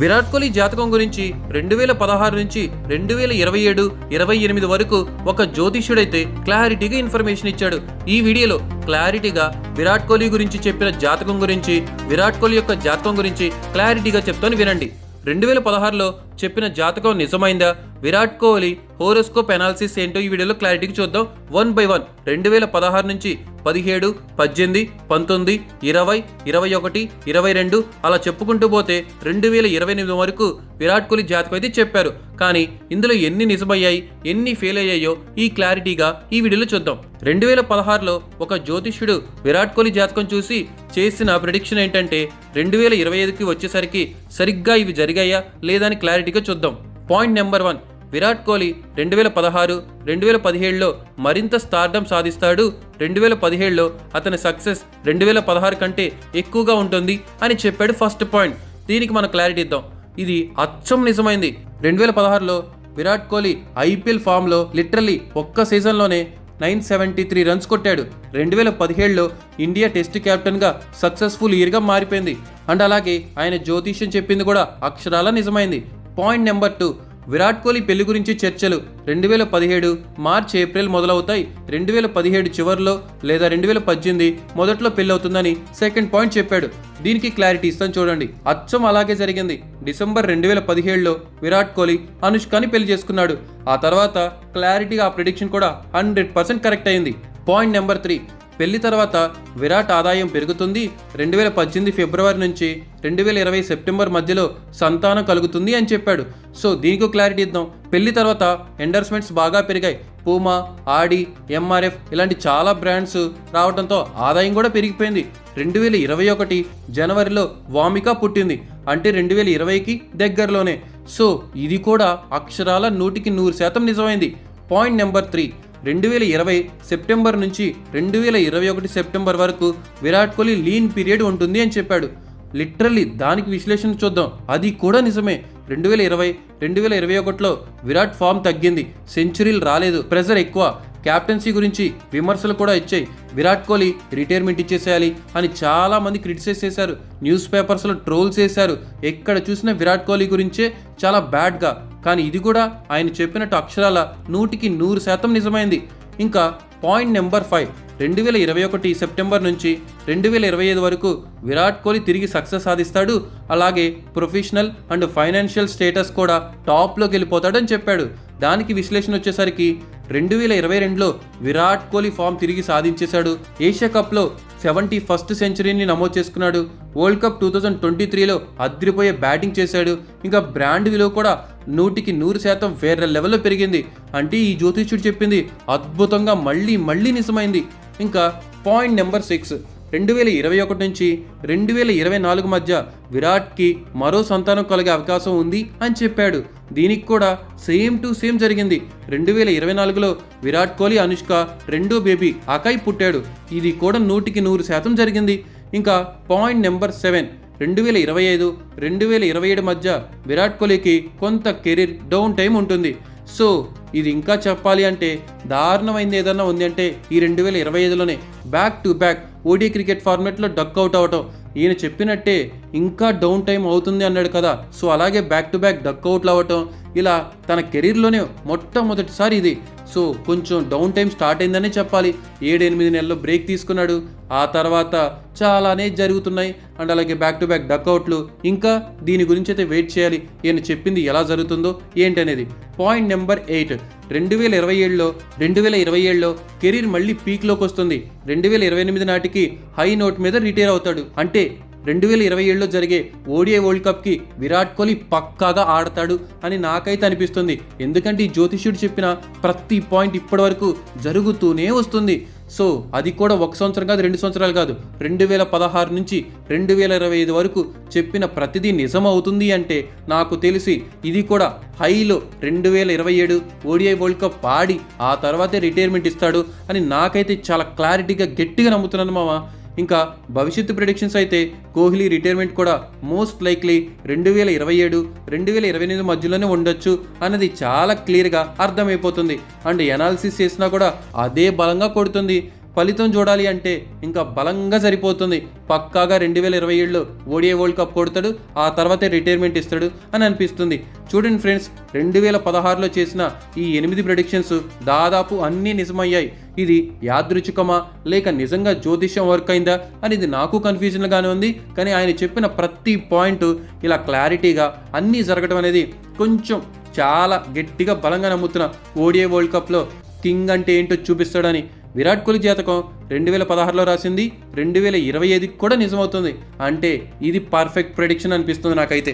విరాట్ కోహ్లీ జాతకం గురించి రెండు వేల పదహారు నుంచి రెండు వేల ఇరవై ఏడు ఇరవై ఎనిమిది వరకు ఒక జ్యోతిష్యుడైతే క్లారిటీగా ఇన్ఫర్మేషన్ ఇచ్చాడు. ఈ వీడియోలో క్లారిటీగా విరాట్ కోహ్లీ గురించి చెప్పిన జాతకం గురించి విరాట్ కోహ్లీ యొక్క జాతకం గురించి క్లారిటీగా చెప్తాను వినండి. రెండు వేల పదహారులో చెప్పిన జాతకం నిజమైందా? విరాట్ కోహ్లీ హోరస్కో పెనాల్సిస్ ఏంటో ఈ వీడియోలో క్లారిటీకి చూద్దాం. వన్ బై వన్ రెండు వేల పదహారు నుంచి పదిహేడు పద్దెనిమిది పంతొమ్మిది ఇరవై ఇరవై ఒకటి ఇరవై రెండు అలా చెప్పుకుంటూ పోతే రెండు వేల ఇరవై ఎనిమిది వరకు విరాట్ కోహ్లీ జాతకం అయితే చెప్పారు. కానీ ఇందులో ఎన్ని నిజమయ్యాయి ఎన్ని ఫెయిల్ అయ్యాయో ఈ క్లారిటీగా ఈ వీడియోలో చూద్దాం. రెండు వేల పదహారులో ఒక జ్యోతిష్యుడు విరాట్ కోహ్లీ జాతకం చూసి చేసిన ప్రిడిక్షన్ ఏంటంటే రెండు వేల ఇరవై ఐదుకి వచ్చేసరికి సరిగ్గా ఇవి జరిగాయా లేదా అని క్లారిటీగా చూద్దాం. Point number one Virat Kohli రెండు వేల పదహారు రెండు వేల పదిహేడులో మరింత స్టార్డమ్ సాధిస్తాడు. రెండు వేల పదిహేడులో అతని సక్సెస్ రెండు వేల పదహారు కంటే ఎక్కువగా ఉంటుంది అని చెప్పాడు ఫస్ట్ పాయింట్ దీనికి మనం క్లారిటీ ఇద్దాం. ఇది అచ్చం నిజమైంది. రెండు వేల పదహారులో విరాట్ కోహ్లీ ఐపీఎల్ ఫామ్లో లిటరల్లీ ఒక్క సీజన్లోనే నైన్ సెవెంటీ త్రీ రన్స్ కొట్టాడు. రెండు వేల పదిహేడులో ఇండియా టెస్ట్ కెప్టెన్గా సక్సెస్ఫుల్ ఇయర్గా మారిపోయింది. అండ్ అలాగే ఆయన జ్యోతిష్యం చెప్పింది కూడా అక్షరాల నిజమైంది. Point number two. Virat Kohli పెళ్ళి గురించి చర్చలు రెండు వేల పదిహేడు మార్చ్ ఏప్రిల్ మొదలవుతాయి. రెండు వేల పదిహేడు చివరిలో లేదా రెండు వేల పద్దెనిమిది మొదట్లో పెళ్ళి అవుతుందని సెకండ్ పాయింట్ చెప్పాడు. దీనికి క్లారిటీ ఇస్తాను చూడండి. అచ్చం అలాగే జరిగింది. డిసెంబర్ రెండు వేల పదిహేడులో విరాట్ కోహ్లీ అనుష్కని పెళ్ళి చేసుకున్నాడు. ఆ తర్వాత క్లారిటీగా ఆ ప్రిడిక్షన్ కూడా హండ్రెడ్ పర్సెంట్ కరెక్ట్ అయింది. Point number three. పెళ్ళి తర్వాత విరాట్ ఆదాయం పెరుగుతుంది. రెండు వేల పద్దెనిమిది ఫిబ్రవరి నుంచి రెండు వేల ఇరవై సెప్టెంబర్ మధ్యలో సంతానం కలుగుతుంది అని చెప్పాడు. సో దీనికి క్లారిటీ ఇద్దాం. పెళ్ళి తర్వాత ఎండర్స్మెంట్స్ బాగా పెరిగాయి. పూమా ఆడి ఎంఆర్ఎఫ్ ఇలాంటి చాలా బ్రాండ్స్ రావడంతో ఆదాయం కూడా పెరిగిపోయింది. రెండు వేల ఇరవై ఒకటి జనవరిలో వామిక పుట్టింది. అంటే రెండు వేల ఇరవైకి దగ్గరలోనే. సో ఇది కూడా అక్షరాల నూటికి నూరు శాతం నిజమైంది. Point number three. రెండు వేల ఇరవై సెప్టెంబర్ నుంచి రెండు వేల ఇరవై ఒకటి సెప్టెంబర్ వరకు విరాట్ కోహ్లీ లీన్ పీరియడ్ ఉంటుంది అని చెప్పాడు. లిటరల్లీ దానికి విశ్లేషణ చూద్దాం. అది కూడా నిజమే. రెండు వేల ఇరవై రెండు వేల ఇరవై ఒకటిలో విరాట్ ఫామ్ తగ్గింది. సెంచరీలు రాలేదు. ప్రెజర్ ఎక్కువ. క్యాప్టెన్సీ గురించి విమర్శలు కూడా ఇచ్చాయి. విరాట్ కోహ్లీ రిటైర్మెంట్ ఇచ్చేసేయాలి అని చాలా మంది క్రిటిసైజ్ చేశారు. న్యూస్ పేపర్స్లో ట్రోల్స్ చేశారు. ఎక్కడ చూసినా విరాట్ కోహ్లీ గురించే చాలా బ్యాడ్గా. కానీ ఇది కూడా ఆయన చెప్పినట్టు అక్షరాల నూటికి నూరు శాతం నిజమైంది. ఇంకా పాయింట్ నెంబర్ ఫైవ్. రెండు వేల ఇరవై ఒకటి సెప్టెంబర్ నుంచి రెండు వేల ఇరవై ఐదు వరకు విరాట్ కోహ్లీ తిరిగి సక్సెస్ సాధిస్తాడు. అలాగే ప్రొఫెషనల్ అండ్ ఫైనాన్షియల్ స్టేటస్ కూడా టాప్లోకి వెళ్ళిపోతాడని చెప్పాడు. దానికి విశ్లేషణ వచ్చేసరికి రెండు వేల ఇరవై రెండులో విరాట్ కోహ్లీ ఫామ్ తిరిగి సాధించేశాడు. ఏషియా కప్లో సెవెంటీ ఫస్ట్ సెంచరీని నమోదు చేసుకున్నాడు. World cup two thousand twenty త్రీలో అద్రిపోయే బ్యాటింగ్ చేశాడు. ఇంకా బ్రాండ్ విలువ కూడా నూటికి నూరు శాతం వేరే లెవెల్లో పెరిగింది. అంటే ఈ జ్యోతిష్యుడు చెప్పింది అద్భుతంగా మళ్ళీ మళ్ళీ నిజమైంది. ఇంకా పాయింట్ నెంబర్ సిక్స్. రెండు వేల ఇరవై ఒకటి నుంచి రెండు వేల ఇరవై నాలుగు మధ్య విరాట్కి మరో సంతానం కలిగే అవకాశం ఉంది అని చెప్పాడు. దీనికి కూడా సేమ్ టు సేమ్ జరిగింది. రెండు వేల ఇరవై నాలుగులో విరాట్ కోహ్లీ అనుష్క రెండో బేబీ అకాయ్ పుట్టాడు. ఇది కూడా నూటికి నూరు శాతం జరిగింది. ఇంకా పాయింట్ నెంబర్ సెవెన్. రెండు వేల ఇరవై ఐదు రెండు వేల ఇరవై ఏడు మధ్య విరాట్ కోహ్లీకి కొంత కెరీర్ డౌన్ టైం ఉంటుంది. సో ఇది ఇంకా చెప్పాలి అంటే దారుణమైంది ఏదన్నా ఉంది అంటే ఈ రెండు వేల ఇరవై ఐదులోనే back to back ODI cricket ఫార్మాట్లో డక్ అవుట్. అవ్వటం ఈయన చెప్పినట్టే ఇంకా డౌన్ టైం అవుతుంది అన్నాడు కదా. సో అలాగే బ్యాక్ టు బ్యాక్ డక్ అవుట్లు అవ్వటం ఇలా తన కెరీర్లోనే మొట్టమొదటిసారి ఇది. సో కొంచెం డౌన్ టైం స్టార్ట్ అయిందనే చెప్పాలి. ఏడెనిమిది నెలల్లో బ్రేక్ తీసుకున్నాడు. ఆ తర్వాత చాలానే జరుగుతున్నాయి. అండ్ అలాగే బ్యాక్ టు బ్యాక్ డక్అవుట్లు ఇంకా దీని గురించి అయితే వెయిట్ చేయాలి. ఈయన చెప్పింది ఎలా జరుగుతుందో ఏంటనేది. పాయింట్ నెంబర్ ఎయిట్ రెండు వేల ఇరవై ఏడులో రెండు వేల ఇరవై ఏడులో కెరీర్ మళ్ళీ పీక్లోకి వస్తుంది. రెండు వేల ఇరవై ఎనిమిది నాటికి హై నోట్ మీద రిటైర్ అవుతాడు. అంటే రెండు వేల ఇరవై ఏడులో జరిగే ఓడిఐ వరల్డ్ కప్కి విరాట్ కోహ్లీ పక్కాగా ఆడతాడు అని నాకైతే అనిపిస్తుంది. ఎందుకంటే ఈ జ్యోతిష్యుడు చెప్పిన ప్రతి పాయింట్ ఇప్పటి వరకు జరుగుతూనే వస్తుంది. సో అది కూడా ఒక సంవత్సరం కాదు రెండు సంవత్సరాలు కాదు. రెండు వేల పదహారు నుంచి రెండు వేల ఇరవై ఐదు వరకు చెప్పిన ప్రతిదీ నిజం అవుతుంది అంటే నాకు తెలిసి ఇది కూడా హైలో రెండు వేల ఇరవై ఏడు ఓడిఐ వరల్డ్ కప్ ఆడి ఆ తర్వాతే రిటైర్మెంట్ ఇస్తాడు అని నాకైతే చాలా క్లారిటీగా గట్టిగా నమ్ముతున్నాను మామ. ఇంకా భవిష్యత్తు ప్రిడిక్షన్స్ అయితే కోహ్లీ రిటైర్మెంట్ కూడా మోస్ట్ లైక్లీ రెండు వేల ఇరవై ఏడు రెండు వేల ఇరవై ఎనిమిది మధ్యలోనే ఉండొచ్చు అన్నది చాలా క్లియర్గా అర్థమైపోతుంది. అండ్ ఎనాలిసిస్ చేసినా కూడా అదే బలంగా కొడుతుంది. ఫలితం చూడాలి అంటే ఇంకా బలంగా సరిపోతుంది. పక్కాగా రెండు వేల ఇరవై ఏడులో ఓడిఐ వరల్డ్ కప్ కొడతాడు ఆ తర్వాతే రిటైర్మెంట్ ఇస్తాడు అని అనిపిస్తుంది. చూడండి ఫ్రెండ్స్ రెండు వేల పదహారులో చేసిన ఈ ఎనిమిది ప్రొడిక్షన్స్ దాదాపు అన్నీ నిజమయ్యాయి. ఇది యాదృచ్ఛికమా? లేక నిజంగా జ్యోతిష్యం వర్క్ అయిందా? అనేది నాకు కన్ఫ్యూజన్గానే ఉంది. కానీ ఆయన చెప్పిన ప్రతి పాయింట్ ఇలా క్లారిటీగా అన్నీ జరగడం అనేది కొంచెం చాలా గట్టిగా బలంగా నమ్ముతున్న. ఓడిఐ వరల్డ్ కప్లో కింగ్ అంటే ఏంటో చూపిస్తాడని. విరాట్ కోహ్లీ జాతకం రెండు వేల పదహారులో రాసింది. రెండు వేల ఇరవై ఐదుకి కూడా నిజమవుతుంది. అంటే ఇది పర్ఫెక్ట్ ప్రెడిక్షన్ అనిపిస్తుంది నాకైతే.